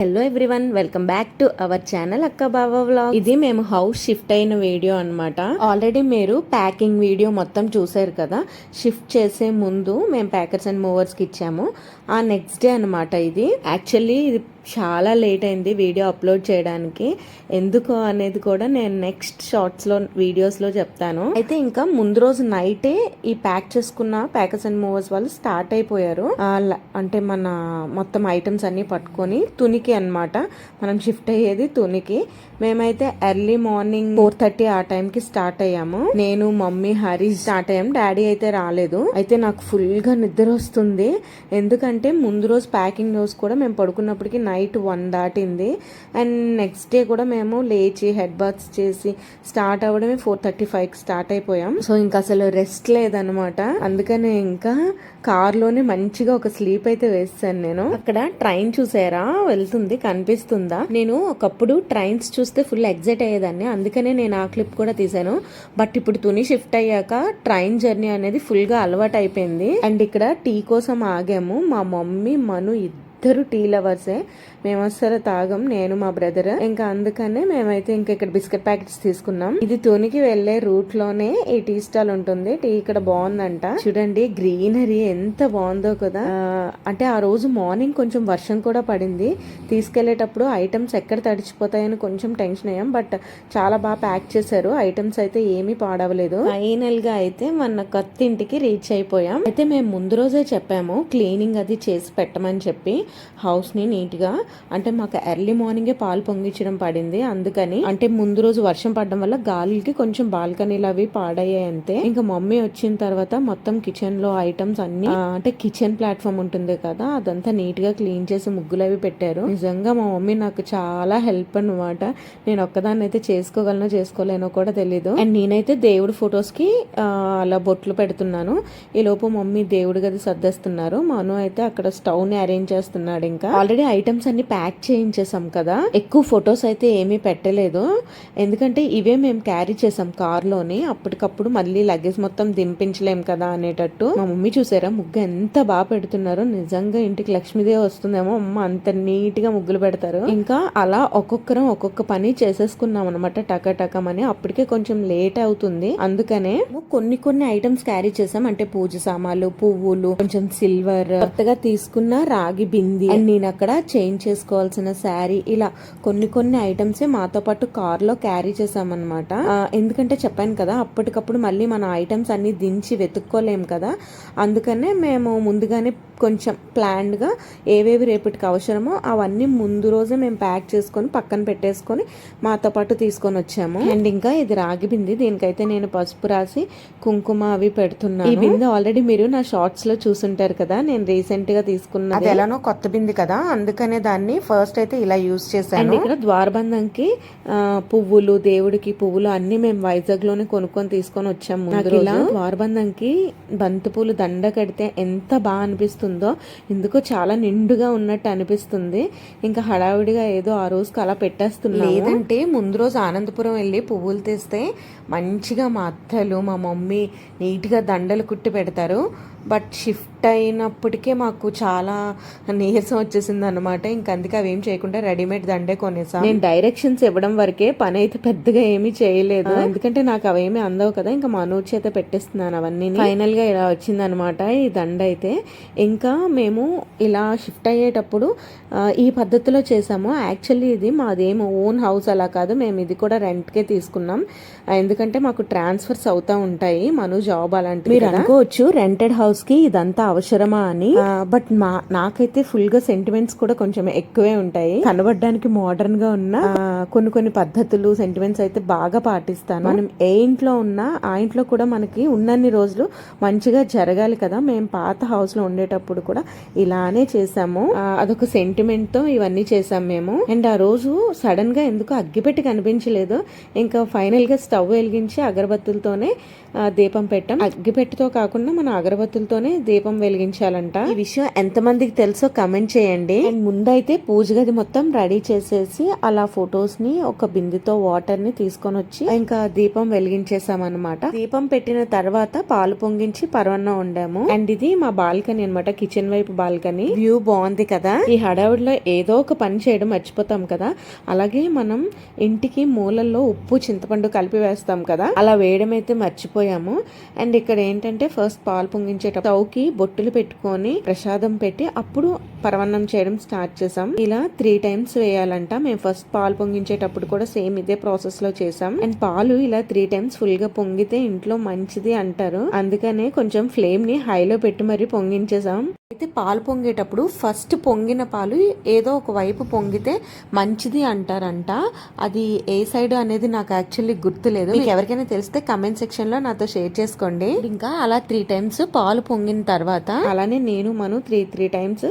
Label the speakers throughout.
Speaker 1: Hello everyone welcome back to our channel Akka Bava vlog ఇది మేము house shift అయిన video అనమాట already మీరు ప్యాకింగ్ వీడియో మొత్తం చూసారు కదా? షిఫ్ట్ చేసే ముందు మేము ప్యాకర్స్ అండ్ మూవర్స్కి ఇచ్చాము. ఆ నెక్స్ట్ డే అనమాట ఇది. యాక్చువల్లీ ఇది చాలా లేట్ అయింది వీడియో అప్లోడ్ చేయడానికి. ఎందుకు అనేది కూడా నేను నెక్స్ట్ షార్ట్స్లో వీడియోస్లో చెప్తాను. అయితే ఇంకా ముందు రోజు నైటే ఈ ప్యాక్ చేసుకున్న ప్యాకర్స్ అండ్ మూవర్స్ వాళ్ళు స్టార్ట్ అయిపోయారు. అంటే మన మొత్తం ఐటమ్స్ అన్నీ పట్టుకొని తునికి అన్నమాట. మనం షిఫ్ట్ అయ్యేది తునికి. మేమైతే ఎర్లీ మార్నింగ్ ఫోర్ థర్టీ ఆ టైంకి స్టార్ట్ అయ్యాము. నేను మమ్మీ హరి స్టార్ట్ అయ్యాము. డాడీ అయితే రాలేదు. అయితే నాకు ఫుల్గా నిద్ర వస్తుంది. ఎందుకంటే అంటే ముందు రోజు ప్యాకింగ్ రోజు కూడా మేము పడుకున్నప్పటికి నైట్ వన్ దాటింది. అండ్ నెక్స్ట్ డే కూడా మేము లేచి హెడ్ బాత్స్ చేసి స్టార్ట్ అవ్వడమే ఫోర్ థర్టీ ఫైవ్కి స్టార్ట్ అయిపోయాం. సో ఇంకా అసలు రెస్ట్ లేదనమాట అందుకనే ఇంకా కార్లోనే మంచిగా ఒక స్లీప్ అయితే వేస్తాను నేను. అక్కడ ట్రైన్ చూసారా? వెళ్తుంది కనిపిస్తుందా? నేను ఒకప్పుడు ట్రైన్స్ చూస్తే ఫుల్ ఎగ్జైట్ అయ్యేదాన్ని. అందుకనే నేను ఆ క్లిప్ కూడా తీసాను బట్ ఇప్పుడు తుని షిఫ్ట్ అయ్యాక ట్రైన్ జర్నీ అనేది ఫుల్గా అలవాటు అయిపోయింది అండ్ ఇక్కడ టీ కోసం ఆగాము. మా మమ్మీ మను ఇద్దరు టీ లవర్సే. మేము అసలు తాగం నేను మా బ్రదర్ ఇంకా అందుకనే మేమైతే ఇంకా ఇక్కడ బిస్కెట్ ప్యాకెట్స్ తీసుకున్నాం. ఇది తునికి వెళ్ళే రూట్లోనే ఈ టీ స్టాల్ ఉంటుంది. టీ ఇక్కడ బాగుందంట. చూడండి గ్రీనరీ ఎంత బాగుందో కదా. అంటే ఆ రోజు మార్నింగ్ కొంచెం వర్షం కూడా పడింది. తీసుకెళ్ళేటప్పుడు ఐటమ్స్ ఎక్కడ తడిచిపోతాయని కొంచెం టెన్షన్ అయ్యాం. బట్ చాలా బాగా ప్యాక్ చేశారు. ఐటమ్స్ అయితే ఏమీ పాడవలేదు. ఫైనల్గా అయితే మన కొత్త ఇంటికి రీచ్ అయిపోయాం. అయితే మేము ముందు రోజే చెప్పాము క్లీనింగ్ అది చేసి పెట్టమని చెప్పి హౌస్ని నీట్గా అంటే మాకు ఎర్లీ మార్నింగే పాలు పొంగించడం పడింది. అందుకని అంటే ముందు రోజు వర్షం పడడం వల్ల గాలికి కొంచెం బాల్కనీలు అవి పాడయ్యాయి అంతే. ఇంకా మమ్మీ వచ్చిన తర్వాత మొత్తం కిచెన్లో ఐటమ్స్ అన్ని అంటే కిచెన్ ప్లాట్ఫామ్ ఉంటుంది కదా అదంతా నీట్గా క్లీన్ చేసి ముగ్గులు అవి పెట్టారు. నిజంగా మా మమ్మీ నాకు చాలా హెల్ప్ అన్నమాట. నేను ఒక్కదాన్ని అయితే చేసుకోగలనో చేసుకోలేనో కూడా తెలీదు. అండ్ నేనైతే దేవుడి ఫొటోస్కి అలా బొట్లు పెడుతున్నాను. ఈ లోపు మమ్మీ దేవుడి గది సర్దేస్తున్నారు. మను అయితే అక్కడ స్టవ్ని అరేంజ్ చేస్తున్నాడు ఇంకా. ఆల్రెడీ ఐటమ్స్ అన్ని ప్యాక్ చేయించేసాం కదా. ఎక్కువ ఫొటోస్ అయితే ఏమీ పెట్టలేదు. ఎందుకంటే ఇవే మేము క్యారీ చేసాం కార్లోని. అప్పటికప్పుడు మళ్ళీ లగేజ్ మొత్తం దింపించలేం కదా అనేటట్టు. మా మమ్మీ చూసారా ముగ్గు ఎంత బాగా పెడుతున్నారో. నిజంగా ఇంటికి లక్ష్మీదేవి వస్తుందేమో. అమ్మ అంత నీట్గా ముగ్గులు పెడతారు. ఇంకా అలా ఒక్కొక్కరం ఒక్కొక్క పని చేసేసుకున్నాం అనమాట టకటకం టకమని. అప్పటికే కొంచెం లేట్ అవుతుంది. అందుకనే కొన్ని కొన్ని ఐటమ్స్ క్యారీ చేసాం. అంటే పూజ సామాన్లు పువ్వులు కొంచెం సిల్వర్ కొత్తగా తీసుకున్న రాగి బింది అండ్ నేను అక్కడ చేంజ్ చేసుకోవాల్సిన శారీ ఇలా కొన్ని కొన్ని ఐటమ్స్ మాతో పాటు కార్లో క్యారీ చేసామన్నమాట ఎందుకంటే చెప్పాను కదా అప్పటికప్పుడు మళ్ళీ మన ఐటమ్స్ అన్ని దించి వెతుక్కోలేం కదా. అందుకనే మేము ముందుగానే కొంచెం ప్లాన్డ్గా ఏవేవి రేపటికి అవసరమో అవన్నీ ముందు రోజే మేము ప్యాక్ చేసుకొని పక్కన పెట్టేసుకొని మాతో పాటు తీసుకొని వచ్చాము. అండ్ ఇంకా ఇది రాగి బింది. దీనికైతే నేను పసుపు రాసి కుంకుమ అవి పెడుతున్నాను. ఈ బిందె ఆల్రెడీ మీరు నా షార్ట్స్లో చూసుంటారు కదా నేను రీసెంట్గా తీసుకున్నది.
Speaker 2: అది ఎలానో కొత్త బింది కదా అందుకనే దాన్ని ఫస్ట్ అయితే ఇలా యూజ్ చేశాను.
Speaker 1: ఇక్కడ ద్వారబంధంకి పువ్వులు దేవుడికి పువ్వులు అన్ని మేము వైజాగ్లోనే కొనుక్కొని తీసుకొని వచ్చాము ఇలా ద్వారబంధంకి బంతి పూలు దండ కడితే ఎంత బాగా అనిపిస్తుందో ఎందుకో చాలా నిండుగా ఉన్నట్టు అనిపిస్తుంది. ఇంకా హడావిడిగా ఏదో ఆ రోజుకి అలా పెట్టేస్తున్నాము.
Speaker 2: లేదంటే ముందు రోజు ఆనందపురం వెళ్ళి పువ్వులు తెస్తే మంచిగా మా అత్తలు మా మమ్మీ నీట్గా దండలు కుట్టి పెడతారు. బట్ షిఫ్ట్ అయినప్పటికే మాకు చాలా నీరసం వచ్చేసింది అనమాట ఇంకా అందుకే అవి చేయకుండా రెడీమేడ్ దండే కొనేసాం.
Speaker 1: నేను డైరెక్షన్స్ ఇవ్వడం వరకే పని అయితే పెద్దగా ఏమీ చేయలేదు. ఎందుకంటే నాకు అవేమీ అందవు కదా ఇంకా మనోజ్ చేత పెట్టేస్తున్నాను అవన్నీ ఫైనల్గా ఇలా వచ్చింది అనమాట ఈ దండ అయితే. ఇంకా మేము ఇలా షిఫ్ట్ అయ్యేటప్పుడు ఈ పద్ధతిలో చేసాము. యాక్చువల్లీ ఇది మాదేమో ఓన్ హౌస్ అలా కాదు మేము ఇది కూడా రెంట్ కే తీసుకున్నాం. ఎందుకంటే మాకు ట్రాన్స్ఫర్స్ అవుతా ఉంటాయి మను జాబ్ అలాంటివి మీరు అనుకోవచ్చు రెంటెడ్ హౌస్ కి ఇదంతా అవసరమా అని. బట్ మా నాకైతే ఫుల్గా సెంటిమెంట్స్ కూడా కొంచెం ఎక్కువే ఉంటాయి. కనబడడానికి మోడర్న్గా ఉన్న కొన్ని కొన్ని పద్ధతులు సెంటిమెంట్స్ అయితే బాగా పాటిస్తాను. మనం ఏ ఇంట్లో ఉన్నా ఆ ఇంట్లో కూడా మనకి ఉన్నన్ని రోజులు మంచిగా జరగాలి కదా. మేము పాత హౌస్లో ఉండేటప్పుడు కూడా ఇలానే చేసాము అదొక సెంటిమెంట్తో ఇవన్నీ చేసాం మేము. అండ్ ఆ రోజు సడన్గా ఎందుకు అగ్గిపెట్టి కనిపించలేదు. ఇంకా ఫైనల్గా స్టవ్ వెలిగించి అగరబత్తులతోనే దీపం పెట్టాం. అగ్గిపెట్టితో కాకుండా మన అగరబత్తులతో ఒత్తులతోనే దీపం వెలిగించాలంట. ఈ విషయం ఎంతమందికి తెలుసో కమెంట్ చేయండి. అండ్ ముందైతే పూజ గది మొత్తం రెడీ చేసేసి అలా ఫొటోస్ని ఒక బిందెతో వాటర్ని తీసుకొని వచ్చి ఇంకా దీపం వెలిగించేసాం అనమాట దీపం పెట్టిన తర్వాత పాలు పొంగించి పరవన్నం వండాము. అండ్ ఇది మా బాల్కనీ అన్నమాట కిచెన్ వైపు బాల్కనీ. వ్యూ బాగుంది కదా. ఈ హడావిడిలో ఏదో ఒక పని చేయడం మర్చిపోతాం కదా. అలాగే మనం ఇంటికి మూలల్లో ఉప్పు చింతపండు కలిపి వేస్తాం కదా. అలా వేయడం అయితే మర్చిపోయాము. అండ్ ఇక్కడ ఏంటంటే ఫస్ట్ పాలు పొంగించేటప్పుడు స్టవ్కి బొట్టులు పెట్టుకొని ప్రసాదం పెట్టి అప్పుడు పరవన్నం చేయడం స్టార్ట్ చేసాం. ఇలా త్రీ టైమ్స్ వేయాలంట. మేము ఫస్ట్ పాలు పొంగించేటప్పుడు కూడా సేమ్ ఇదే ప్రాసెస్లో చేసాం. అండ్ పాలు ఇలా త్రీ టైమ్స్ ఫుల్గా పొంగితే ఇంట్లో మంచిది అంటారు. అందుకనే కొంచెం ఫ్లేమ్ని హైలో పెట్టి మరి పొంగించేసాం. అయితే పాలు పొంగేటప్పుడు ఫస్ట్ పొంగిన పాలు ఏదో ఒక వైపు పొంగితే మంచిది అంటారంట. అది ఏ సైడ్ అనేది నాకు యాక్చువల్లీ గుర్తులేదు. మీకు ఎవరికైనా తెలిస్తే కమెంట్ సెక్షన్లో నాతో షేర్ చేసుకోండి. ఇంకా అలా త్రీ టైమ్స్ పాలు పొంగిన తర్వాత అలానే నేను మను త్రీ త్రీ టైమ్స్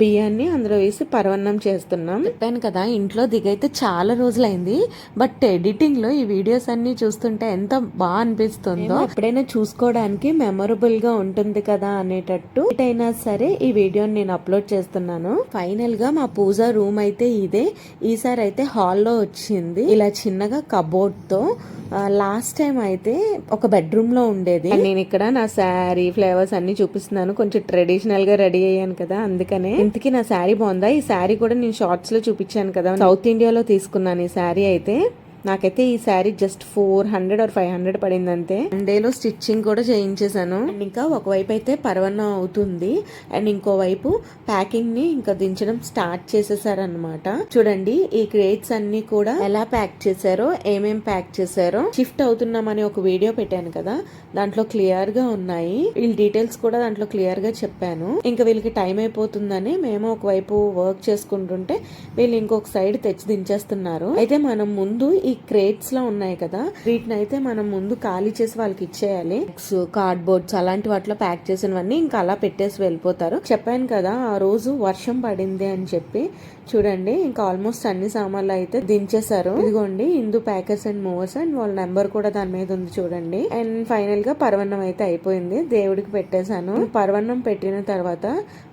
Speaker 1: బియ్యాన్ని అందులో వేసి పరవన్నం చేస్తున్నాం. చెప్పాను కదా ఇంట్లో దిగైతే చాలా రోజులైంది. బట్ ఎడిటింగ్లో ఈ వీడియోస్ అన్ని చూస్తుంటే ఎంత బాగా అనిపిస్తుందో. ఎప్పుడైనా చూసుకోవడానికి మెమొరబుల్గా ఉంటుంది కదా అనేటట్టు అయినా సరే ఈ వీడియోని నేను అప్లోడ్ చేస్తున్నాను. ఫైనల్గా మా పూజ రూమ్ అయితే ఇదే. ఈసారి అయితే హాల్లో వచ్చింది. ఇలా చిన్నగా కబోర్డ్తో లాస్ట్ టైం అయితే ఒక బెడ్రూమ్లో ఉండేది. నేను ఇక్కడ నా శారీ ఫ్లేవర్స్ అన్ని చూపిస్తున్నాను. కొంచెం ట్రెడిషనల్గా రెడీ అయ్యాను కదా అందుకనే. ఇంతకీ నా శారీ బాగుందా? ఈ శారీ కూడా నేను షార్ట్స్లో చూపించాను కదా. సౌత్ ఇండియాలో తీసుకున్నాను ఈ శారీ అయితే. నాకైతే ఈ sari just four hundred or five hundred పడింది అంతే డేలో స్టిచ్చింగ్ కూడా చేయించేసాను అండ్ ఇంకా ఒకవైపు అయితే పరవన్నం అవుతుంది. అండ్ ఇంకోవైపు ప్యాకింగ్ని ఇంకా దించడం స్టార్ట్ చేసేసారనమాట చూడండి ఈ క్రేట్స్ అన్ని కూడా ఎలా ప్యాక్ చేశారో ఏమేం ప్యాక్ చేశారో. షిఫ్ట్ అవుతున్నామని ఒక వీడియో పెట్టాను కదా దాంట్లో క్లియర్గా ఉన్నాయి. వీళ్ళ డీటెయిల్స్ కూడా దాంట్లో క్లియర్గా చెప్పాను. ఇంకా వీళ్ళకి టైం అయిపోతుందని మేము ఒకవైపు వర్క్ చేసుకుంటుంటే వీళ్ళు ఇంకొక సైడ్ తెచ్చి దించేస్తున్నారు. అయితే మనం ముందు ఈ క్రేట్స్లో ఉన్నాయి కదా వీటిని అయితే మనం ముందు ఖాళీ చేసి వాళ్ళకి ఇచ్చేయాలి. కార్డ్ బోర్డ్స్ అలాంటి వాటిలో ప్యాక్ చేసినవన్నీ ఇంకా అలా పెట్టేసి వెళ్ళిపోతారు. చెప్పాను కదా ఆ రోజు వర్షం పడింది అని చెప్పి చూడండి ఇంకా ఆల్మోస్ట్ అన్ని సామాన్లు అయితే దించేశారు. ఇదిగోండి Hindu packers and movers and వాళ్ళ నెంబర్ కూడా దాని మీద ఉంది చూడండి. అండ్ ఫైనల్గా పర్వన్నం అయితే అయిపోయింది దేవుడికి పెట్టేశాను. పర్వన్నం పెట్టిన తర్వాత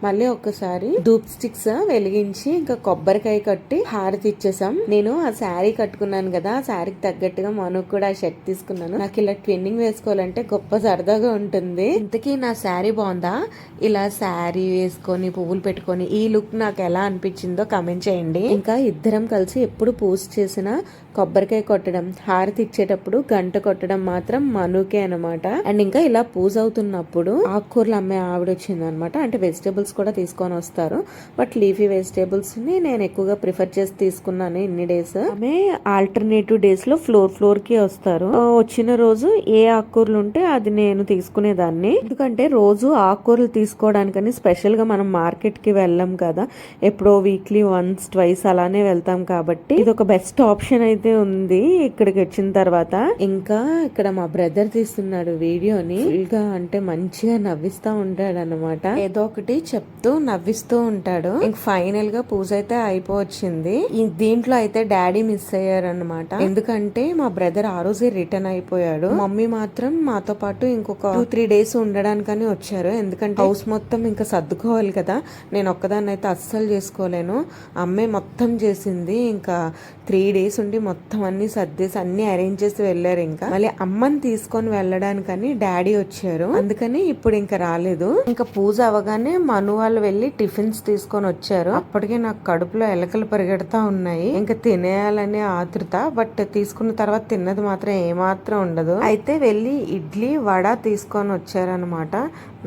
Speaker 1: మళ్ళీ ఒక్కసారి ధూప్ స్టిక్స్ వెలిగించి ఇంకా కొబ్బరికాయ కట్టి హారతి ఇచ్చేసాం నేను ఆ శారీ కట్టుకున్నాను కదా ఆ శారీకి తగ్గట్టుగా మనకు కూడా ఆ షర్ట్ తీసుకున్నాను. నాకు ఇలా ట్విన్నింగ్ వేసుకోవాలంటే గొప్ప సరదాగా ఉంటుంది. ఇంతకీ నా శారీ బాగుందా? ఇలా శారీ వేసుకొని పువ్వులు పెట్టుకొని ఈ లుక్ నాకు ఎలా అనిపించిందో కమెంట్ చేయండి. ఇంకా ఇద్దరం కలిసి ఎప్పుడు పోస్ట్ చేసిన కొబ్బరికాయ కొట్టడం హారతి ఇచ్చేటప్పుడు గంట కొట్టడం మాత్రం మనుకే అనమాట అండ్ ఇంకా ఇలా పూజ అవుతున్నప్పుడు ఆకుకూరలు అమ్మే ఆవిడ వచ్చింది అనమాట అంటే వెజిటేబుల్స్ కూడా తీసుకొని వస్తారు. బట్ లీఫీ వెజిటేబుల్స్ని నేను ఎక్కువగా ప్రిఫర్ చేసి తీసుకున్నాను ఇన్ని డేస్. ఆమె ఆల్టర్నేటివ్ డేస్లో ఫ్లోర్ ఫ్లోర్కి వస్తారు. వచ్చిన రోజు ఏ ఆకుకూరలు ఉంటే అది నేను తీసుకునేదాన్ని. ఎందుకంటే రోజు ఆకుకూరలు తీసుకోవడానికని స్పెషల్గా మనం మార్కెట్కి వెళ్ళాం కదా. ఎప్పుడో వీక్లీ వన్స్ ట్వైస్ అలానే వెళ్తాం కాబట్టి ఇది ఒక బెస్ట్ ఆప్షన్ అయితే. ఉంది ఇక్కడికి వచ్చిన తర్వాత. ఇంకా ఇక్కడ మా బ్రదర్ తీస్తున్నాడు వీడియోని. ఇంకా అంటే మంచిగా నవ్విస్తా ఉంటాడు అనమాట ఏదో ఒకటి చెప్తూ నవ్విస్తూ ఉంటాడు. ఇంక ఫైనల్గా పూజ అయితే అయిపోవచ్చింది. దీంట్లో అయితే డాడీ మిస్ అయ్యారన్నమాట. ఎందుకంటే మా బ్రదర్ ఆ రోజే రిటర్న్ అయిపోయాడు. మమ్మీ మాత్రం మాతో పాటు ఇంకొక టూ త్రీ డేస్ ఉండడానికని వచ్చారు. ఎందుకంటే హౌస్ మొత్తం ఇంకా సర్దుకోవాలి కదా. నేను ఒక్కదాన్ని అయితే అస్సలు చేసుకోలేను. అమ్మే మొత్తం చేసింది. ఇంకా త్రీ డేస్ ఉండి మొత్తం అన్ని సర్దేసి అన్ని అరేంజ్ చేసి వెళ్ళారు ఇంకా. మళ్ళీ అమ్మని తీసుకొని వెళ్ళడానికని డాడీ వచ్చారు. అందుకని ఇప్పుడు ఇంకా రాలేదు. ఇంకా పూజ అవగానే మను వాళ్ళు వెళ్ళి టిఫిన్స్ తీసుకొని వచ్చారు. అప్పటికే నాకు కడుపులో ఎలకలు పరిగెడతా ఉన్నాయి. ఇంకా తినేయాలనే ఆతృత బట్ తీసుకున్న తర్వాత తిన్నది మాత్రం ఏమాత్రం ఉండదు. అయితే వెళ్ళి ఇడ్లీ వడ తీసుకొని వచ్చారనమాట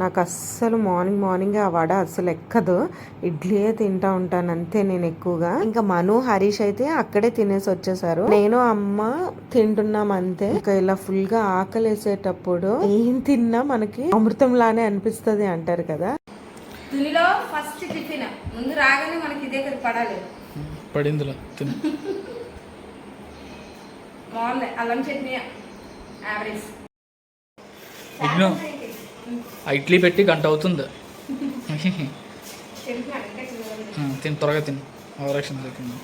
Speaker 1: నాకు అస్సలు మార్నింగ్ మార్నింగ్ ఆ వడ అస్సలు ఎక్కదు. ఇడ్లీయే తింటా ఉంటాను అంతే నేను ఎక్కువగా. ఇంకా మను హరీష్ అయితే అక్కడే తినేసి వచ్చేసారు. నేను అమ్మ తింటున్నాం అంతే ఇంకా ఇలా ఫుల్గా ఆకలి వేసేటప్పుడు ఏం తిన్నా మనకి అమృతంలానే అనిపిస్తది అంటారు కదా.
Speaker 3: First tiffin. ముందు రాగానే మనకి ఇదే కదా పడాలి.
Speaker 4: పడిందిలా తిను.
Speaker 3: బాగుంది. అల్లం చట్నీ యావరేజ్.
Speaker 4: విఘ్నం ఆ ఇడ్లీ పెట్టి గంట అవుతుంది. తిను త్వరగా తిను. ఓవరాక్షన్ లేకుండా.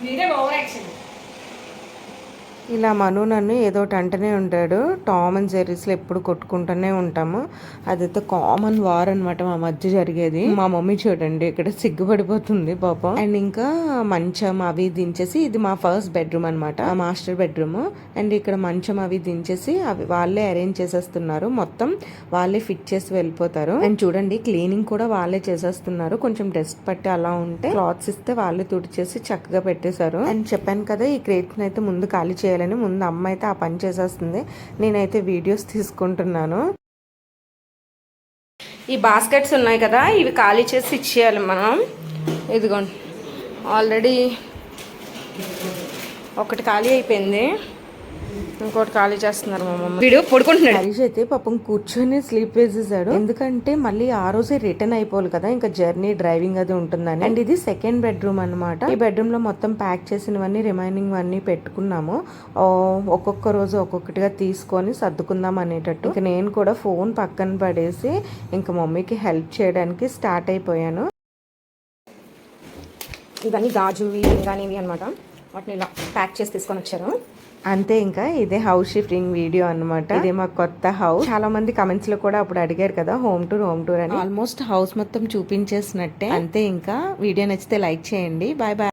Speaker 3: మీరే ఓవర్ యాక్షన్
Speaker 1: ఇలా మను నన్ను ఏదో ఒకటి అంటూనే ఉంటాడు. టామ్ అండ్ జెర్రీస్లో ఎప్పుడు కొట్టుకుంటూనే ఉంటాము. అదైతే కామన్ వార్ అన్నమాట మా మధ్య జరిగేది. మా మమ్మీ చూడండి ఇక్కడ సిగ్గుపడిపోతుంది పాపం. అండ్ ఇంకా మంచం అవి దించేసి ఇది మా ఫస్ట్ బెడ్రూమ్ అనమాట మాస్టర్ బెడ్రూమ్ అండ్ ఇక్కడ మంచం అవి దించేసి అవి వాళ్ళే అరేంజ్ చేసేస్తున్నారు. మొత్తం వాళ్ళే ఫిట్ చేసి వెళ్ళిపోతారు. అండ్ చూడండి క్లీనింగ్ కూడా వాళ్ళే చేసేస్తున్నారు. కొంచెం డస్ట్ పట్టి అలా ఉంటే క్లాత్స్ ఇస్తే వాళ్ళే తుడిచేసి చక్కగా పెట్టేశారు. అండ్ చెప్పాను కదా ఈ క్రేట్ అయితే ముందు ఖాళీ చేయాలని ముందు అమ్మ అయితే ఆ పని చేసేస్తుంది. నేనైతే వీడియోస్ తీసుకుంటున్నాను.
Speaker 3: ఈ బాస్కెట్స్ ఉన్నాయి కదా ఇవి ఖాళీ చేసి ఇచ్చేయాలి మనం. ఇదిగోండి. ఆల్రెడీ ఒకటి ఖాళీ అయిపోయింది. ఇంకోటి ఖాళీ చేస్తున్నారు మా మమ్మీ. వీడు పడుకుంటున్నాడు.
Speaker 1: హరీష్ అయితే పాపం కూర్చొని స్లీప్ వేసేసాడు ఎందుకంటే మళ్ళీ ఆ రోజే రిటర్న్ అయిపోవాలి కదా ఇంకా జర్నీ డ్రైవింగ్ అది ఉంటుందని. అండ్ ఇది సెకండ్ బెడ్రూమ్ అన్నమాట. ఈ బెడ్రూమ్లో మొత్తం ప్యాక్ చేసినవన్నీ రిమైనింగ్ అన్ని పెట్టుకున్నాము. ఒక్కొక్క రోజు ఒక్కొక్కటిగా తీసుకొని సర్దుకుందాం అనేటట్టు. ఇక నేను కూడా ఫోన్ పక్కన పడేసి ఇంకా మమ్మీకి హెల్ప్ చేయడానికి స్టార్ట్ అయిపోయాను.
Speaker 3: ఇవన్నీ గాజువి కానీ ఇవి అనమాట వాటిని ఇలా ప్యాక్ చేసి తీసుకొని వచ్చారు
Speaker 1: అంతే ఇంకా ఇదే హౌస్ షిఫ్టింగ్ వీడియో అన్నమాట. ఇదే మా కొత్త హౌస్ చాలా మంది కమెంట్స్లో కూడా అప్పుడు అడిగారు కదా హోమ్ టూర్ హోమ్ టూర్ అని. ఆల్మోస్ట్ హౌస్ మొత్తం చూపించేసినట్టే. అంతే ఇంకా. వీడియో నచ్చితే లైక్ చేయండి. Bye bye